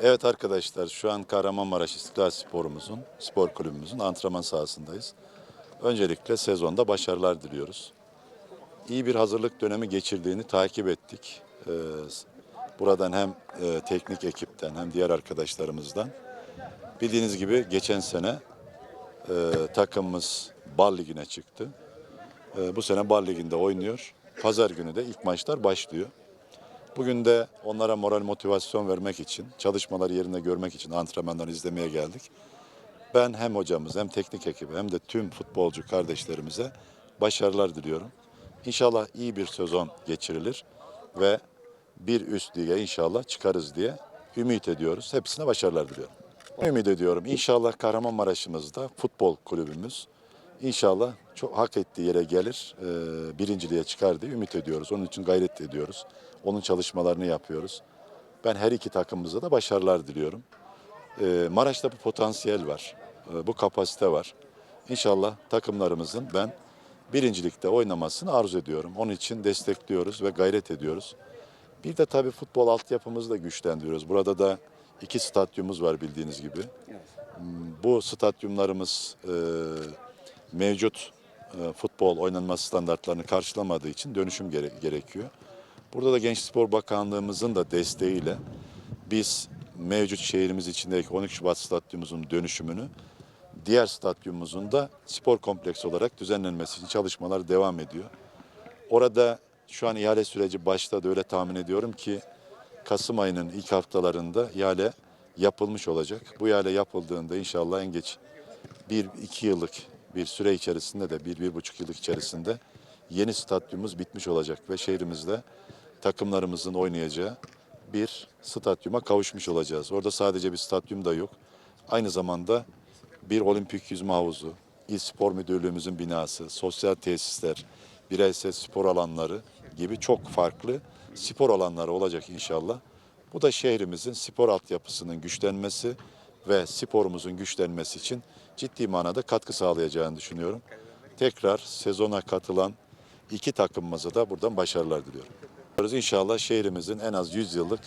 Evet arkadaşlar şu an Kahramanmaraş İstiklal Sporumuzun, spor kulübümüzün antrenman sahasındayız. Öncelikle sezonda başarılar diliyoruz. İyi bir hazırlık dönemi geçirdiğini takip ettik. Ee, buradan hem e, teknik ekipten hem diğer arkadaşlarımızdan. Bildiğiniz gibi geçen sene e, takımımız Bal Ligi'ne çıktı. E, bu sene Bal Ligi'nde oynuyor. Pazar günü de ilk maçlar başlıyor. Bugün de onlara moral motivasyon vermek için, çalışmaları yerinde görmek için antrenmanları izlemeye geldik. Ben hem hocamız hem teknik ekibi hem de tüm futbolcu kardeşlerimize başarılar diliyorum. İnşallah iyi bir sezon geçirilir ve bir üst lige inşallah çıkarız diye ümit ediyoruz. Hepsine başarılar diliyorum. Ümit ediyorum. İnşallah Kahramanmaraş'ımızda futbol kulübümüz inşallah çok hak ettiği yere gelir, e, birinciliğe çıkar diye ümit ediyoruz. Onun için gayret ediyoruz. Onun çalışmalarını yapıyoruz. Ben her iki takımımıza da başarılar diliyorum. E, Maraş'ta bu potansiyel var, e, bu kapasite var. İnşallah takımlarımızın ben birincilikte oynamasını arzu ediyorum. Onun için destekliyoruz ve gayret ediyoruz. Bir de tabii futbol altyapımızı da güçlendiriyoruz. Burada da iki stadyumumuz var bildiğiniz gibi. Hmm, Bu stadyumlarımız e, mevcut futbol oynanması standartlarını karşılamadığı için dönüşüm gere- gerekiyor. Burada da Gençlik Spor Bakanlığımızın da desteğiyle biz mevcut şehrimiz içindeki 12 Şubat Stadyumumuzun dönüşümünü diğer stadyumumuzun da spor kompleksi olarak düzenlenmesi için çalışmalar devam ediyor. Orada şu an ihale süreci başladı öyle tahmin ediyorum ki Kasım ayının ilk haftalarında ihale yapılmış olacak. Bu ihale yapıldığında inşallah en geç bir iki yıllık bir süre içerisinde de bir, bir buçuk yıllık içerisinde yeni stadyumumuz bitmiş olacak ve şehrimizde takımlarımızın oynayacağı bir stadyuma kavuşmuş olacağız. Orada sadece bir stadyum da yok. Aynı zamanda bir olimpik yüzme havuzu, İl Spor Müdürlüğümüzün binası, sosyal tesisler, bireysel spor alanları gibi çok farklı spor alanları olacak inşallah. Bu da şehrimizin spor altyapısının güçlenmesi ve sporumuzun güçlenmesi için ciddi manada katkı sağlayacağını düşünüyorum. Tekrar sezona katılan iki takımımıza da buradan başarılar diliyorum. İnşallah şehrimizin en az 100 yıllık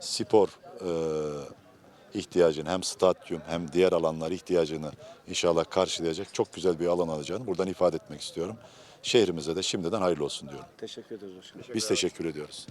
spor e, ihtiyacını hem stadyum hem diğer alanlar ihtiyacını inşallah karşılayacak çok güzel bir alan alacağını buradan ifade etmek istiyorum. Şehrimize de şimdiden hayırlı olsun diyorum. Teşekkür ederiz başkanım. Biz teşekkür ediyoruz.